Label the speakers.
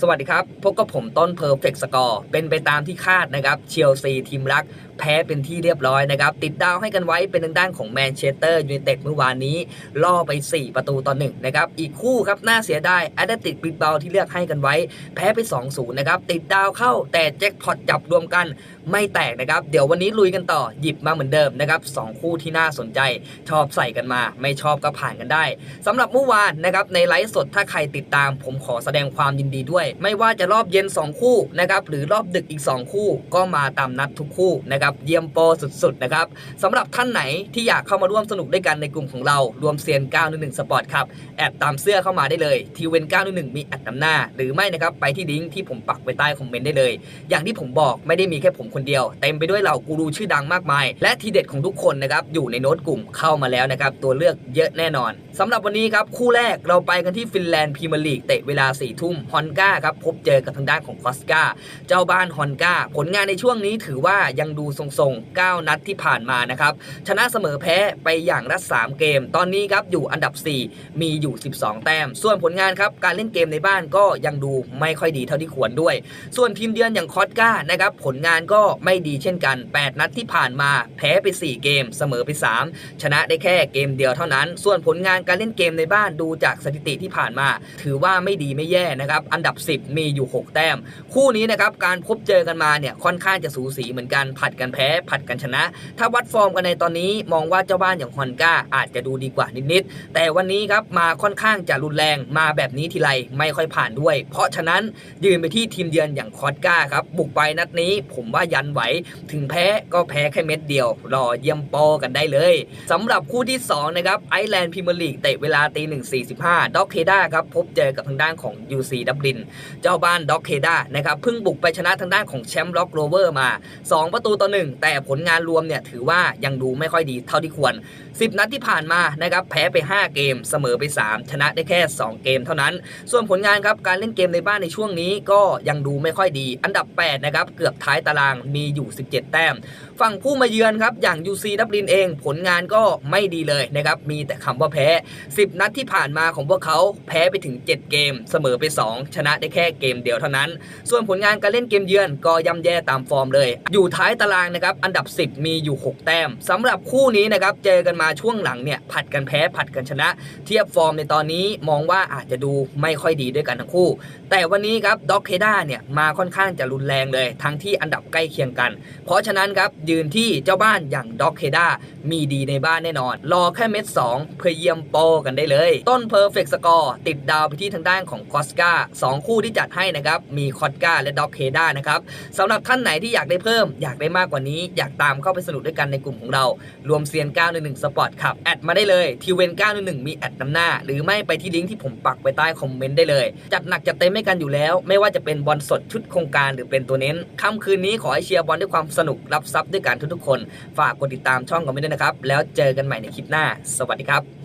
Speaker 1: สวัสดีครับ พบกับผมต้นเพอร์เฟกต์สกอร์เป็นไปตามที่คาดนะครับเชลซีทีมรัก แพ้เป็นที่เรียบร้อยนะครับ ติดดาวให้กันไว้เป็นทางด้านของแมนเชสเตอร์ยูไนเต็ดเมื่อวานนี้ ล่อไป 4 ประตูต่อหนึ่งนะครับ อีกคู่ครับ น่าเสียดายแอตเลติกบิลเบาที่เลือกให้กันไว้ แพ้ไป 2-0 นะครับ ติดดาวเข้าแต่แจ็คพอตจับรวมกันไม่แตกนะครับ เดี๋ยววันนี้ลุยกันต่อหยิบมาเหมือนเดิมนะครับสองคู่ที่น่าสนใจ ชอบใส่กันมา ไม่ชอบก็ผ่านกันได้สำหรับเมื่อวานนะครับในไลฟ์สดถ้าใครติดตามผมขอแสดงความยินดีด้วยไม่ว่าจะรอบเย็น 2 คู่นะครับหรือรอบดึกอีก 2 คู่ ก็มาตามนัดทุกคู่นะครับเยี่ยมโปสุดๆนะครับสำหรับท่านไหนที่อยากเข้ามาร่วมสนุกด้วยกันในกลุ่มของเรารวมเซียน 911 สปอร์ตครับแอดตามเสื้อเข้ามาได้เลยทีเวน 911 มีแอดนำหน้า หรือไม่นะครับไปที่ลิงก์ที่ผมปักไว้ใต้คอมเมนต์ได้เลย อย่างที่ผมบอกไม่ได้มีแค่ผมคนเดียว เต็มไปด้วยเหล่ากูรูชื่อดังมากมาย และทีเด็ดของทุกคนนะครับอยู่ในโน้ตกลุ่มเข้ามาแล้วนะครับตัวเลือกเยอะแน่นอนสำหรับวันนี้ครับคู่แรกเราไปกันที่ฟินแลนด์พรีเมียร์ลีกเตะเวลา4ี่ทุ่มฮอนก้าครับพบเจอกับทางด้านของคอสกาเจ้าบ้านฮอนกาผลงานในช่วงนี้ถือว่ายังดูทรงๆ 9 นัดที่ผ่านมานะครับชนะเสมอแพ้ไปอย่างละ3เกม ตอนนี้ครับอยู่อันดับ 4 มีอยู่ 12 แต้ม ส่วนผลงานครับการเล่นเกมในบ้านก็ยังดูไม่ค่อยดีเท่าที่ควรด้วย ส่วนทีมเยือนอย่างคอสกานะครับผลงานก็ไม่ดีเช่นกัน 8 นัดที่ผ่านมาแพ้ไป 4 เกม เสมอไป 3 ชนะได้แค่เกมเดียวเท่านั้น ส่วนผลงานการเล่นเกมในบ้านดูจากสถิติที่ผ่านมา ถือว่าไม่ดีไม่แย่นะครับอันดับ10 มีอยู่ 6 แต้ม คู่นี้นะครับการพบเจอกันมาเนี่ยค่อนข้างจะสูสีเหมือนกันผัดกันแพ้ ผัดกันชนะ ถ้าวัดฟอร์มกันในตอนนี้มองว่าเจ้าบ้านอย่างฮอนก้าอาจจะดูดีกว่านิดๆแต่วันนี้ครับมาค่อนข้างจะรุนแรงมาแบบนี้ทีไรไม่ค่อยผ่านด้วย เพราะฉะนั้นยืนไปที่ทีมเยือนอย่างคอสก้าครับบุกไปนัดนี้ผมว่ายันไหวถึงแพ้ก็แพ้แค่เม็ดเดียว รอเยี่ยมโปอกันได้เลยสำหรับคู่ที่2นะครับไอร์แลนด์พรีเมียร์ลีกเตะเวลาตีหนึ่งสี่สิบห้าด็อกเคด้าครับพบเจอกับทางด้านของ UC ดับลินเจ้าบ้านด็อกเคด้านะครับเพิ่งบุกไปชนะทางด้านของแชมป์ล็อกโรเวอร์มา 2 ประตูต่อหนึ่งแต่ผลงานรวมเนี่ยถือว่ายังดูไม่ค่อยดีเท่าที่ควร 10 นัดที่ผ่านมานะครับแพ้ไป 5 เกมเสมอไป 3 ชนะได้แค่ 2 เกมเท่านั้น ส่วนผลงานครับการเล่นเกมในบ้านในช่วงนี้ก็ยังดูไม่ค่อยดี อันดับ 8 นะครับ เกือบท้ายตารางมีอยู่ 17 แต้ม ฝั่งผู้มาเยือนครับอย่าง UC ดับลินเอง ผลงานก็ไม่ดีเลยนะครับมีแต่คำว่าแพ้ 10 นัดที่ผ่านมาของพวกเขาแพ้ไปถึง 7 เกม เสมอไป 2 ชนะได้แค่เกมเดียวเท่านั้น ส่วนผลงานการเล่นเกมเยือนก็ย่ำแย่ตามฟอร์มเลย อยู่ท้ายตารางนะครับอันดับ 10 มีอยู่ 6 แต้มสำหรับคู่นี้นะครับเจอกันมาช่วงหลังเนี่ยผัดกันแพ้ผัดกันชนะ เทียบฟอร์มในตอนนี้มองว่าอาจจะดูไม่ค่อยดีด้วยกันทั้งคู่ แต่วันนี้ครับด็อกเคด้าเนี่ยมาค่อนข้างจะรุนแรงเลย ทั้งที่อันดับใกล้เคียงกัน เพราะฉะนั้นครับยืนที่เจ้าบ้านอย่างด็อกเคด้ามีดีในบ้านแน่นอน รอแค่เม็ด 2 เพื่อเยี่ยมโปกันได้เลย ต้นเพอร์เฟกต์สกอร์ติดดาวไปที่ทางด้านของคอสกาสองคู่ที่จัดให้นะครับ มีคอสกาและด็อกเคด้านะครับสำหรับท่านไหนที่อยากได้เพิ่ม อยากได้มากกว่านี้ อยากตามเข้าไปสนุกด้วยกันในกลุ่มของเรา รวมเซียน 911 สปอร์ตขับ แอดมาได้เลยทีเวน911 มีแอดนำหน้า หรือไม่ไปที่ลิงก์ที่ผมปักไว้ใต้คอมเมนต์ได้เลย จัดหนักจัดเต็มให้กันอยู่แล้ว ไม่ว่าจะเป็นบอลสดชุดโครงการหรือเป็นตัวเน้นค่ำคืนนี้ขอให้เชียร์บอลด้วยความสนุกรับทรัพย์ด้วยกันทุกๆคน ฝากกดติดตามช่องกันไว้ด้วยนะครับแล้วเจอกันใหม่ในคลิปหน้า สวัสดีครับ